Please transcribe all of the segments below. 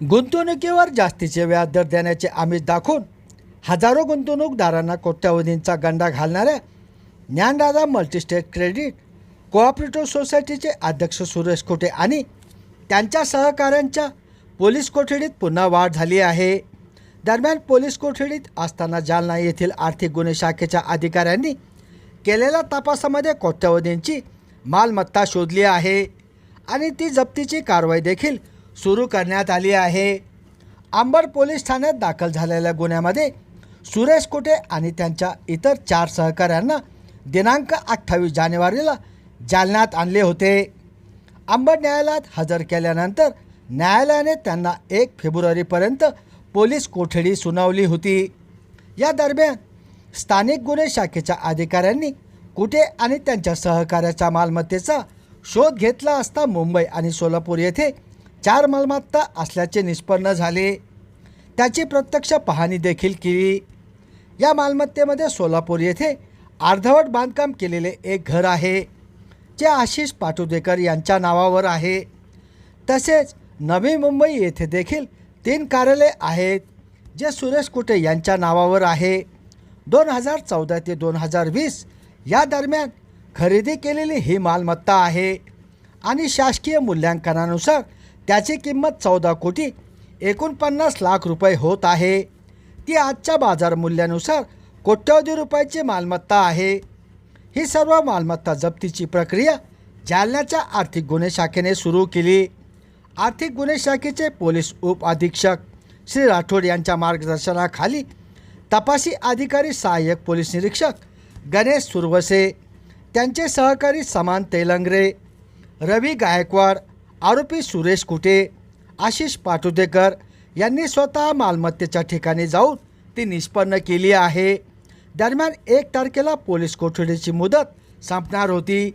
गुंतवणुकीवर जास्तीचे व्याजदर देण्याचे आमिष दाखवून हजारो गुंतवणूकदारांना कोट्यावधींचा गंडा घालणाऱ्या ज्ञानदादा मल्टीस्टेट क्रेडिट कोऑपरेटिव्ह सोसायटीचे अध्यक्ष सुरेश कोटे आणि त्यांच्या सहकाऱ्यांच्या पोलीस कोठडीत पुन्हा वाढ झाली आहे. दरम्यान पोलीस कोठडीत असताना जालना येथील आर्थिक गुन्हे शाखेच्या अधिकाऱ्यांनी केलेल्या तपासामध्ये कोट्यावधींची मालमत्ता शोधली आहे आणि ती जप्तीची कारवाई देखील सुरू करण्यात आली आहे. अंबड पोलीस ठाण्यात दाखल झालेल्या गुन्ह्यामध्ये सुरेश कोटे आणि त्यांच्या इतर चार सहकाऱ्यांना दिनांक अठ्ठावीस जानेवारीला जालन्यात आणले होते. अंबड न्यायालयात हजर केल्यानंतर न्यायालयाने त्यांना एक फेब्रुवारीपर्यंत पोलीस कोठडी सुनावली होती. या दरम्यान स्थानिक गुन्हे शाखेच्या अधिकाऱ्यांनी कुटे आणि त्यांच्या सहकाऱ्याच्या मालमत्तेचा शोध घेतला असता मुंबई आणि सोलापूर येथे चार मालमत्ता असल्याचे निष्पन्न झाले. त्याची प्रत्यक्ष पाहणी देखील केली. या मालमत्तेमध्ये सोलापूर येथे अर्धवट बांधकाम केलेले एक घर आहे जे आशिष पाटुदेकर यांच्या नावावर आहे. तसेच नवी मुंबई येथे देखील तीन कार्यालय आहेत जे सुरेश कुटे यांच्या नावावर आहे. दोन हजार चौदा ते दोन हजार वीस या दरम्यान खरेदी केलेली ही मालमत्ता आहे आणि शासकीय मूल्यांकनानुसार त्याची किंमत चौदा कोटी एकोणपन्नास लाख रुपये होत आहे. ती आजच्या बाजार मूल्यानुसार कोट्यवधी रुपयाची मालमत्ता आहे. ही सर्व मालमत्ता जप्तीची प्रक्रिया जालन्याच्या आर्थिक गुन्हे शाखेने सुरू केली. आर्थिक गुन्हे शाखेचे पोलीस उप अधीक्षक श्री राठोड यांच्या मार्गदर्शनाखाली तपासी अधिकारी सहाय्यक पोलीस निरीक्षक गणेश सुरवसे त्यांचे सहकारी समान तेलंगरे रवी गायकवाड आरोपी सुरेश कुटे आशिष पाटुदेकर यांनी स्वतः मालमत्तेच्या ठिकाणी जाऊन ती निष्पन्न केली आहे. दरम्यान एक तारखेला पोलीस कोठडीची मुदत संपणार होती.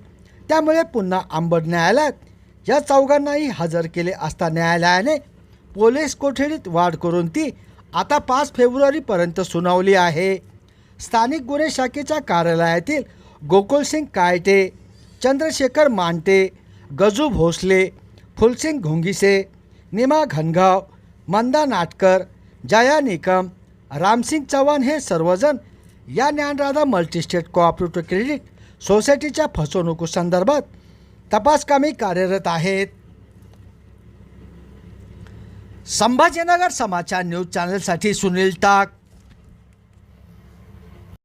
त्यामुळे पुन्हा आंबड न्यायालयात या चौघांनाही हजर केले असता न्यायालयाने पोलीस कोठडीत वाढ करून ती आता पाच फेब्रुवारीपर्यंत सुनावली आहे. स्थानिक गुन्हे शाखेच्या कार्यालयातील गोकुलसिंग कायटे चंद्रशेखर मांटे गजू भोसले फुलसिंग घोंगिसे निमा घनगाव मंदा नाटकर जया निकम रामसिंग चव्हाण हे सर्वजण या ज्ञानराधा मल्टीस्टेट कोऑपरेटिव्ह क्रेडिट सोसायटीच्या फसवणुकीसंदर्भात तपासकामी कार्यरत आहेत. संभाजीनगर समाचार न्यूज चॅनलसाठी सुनील टाक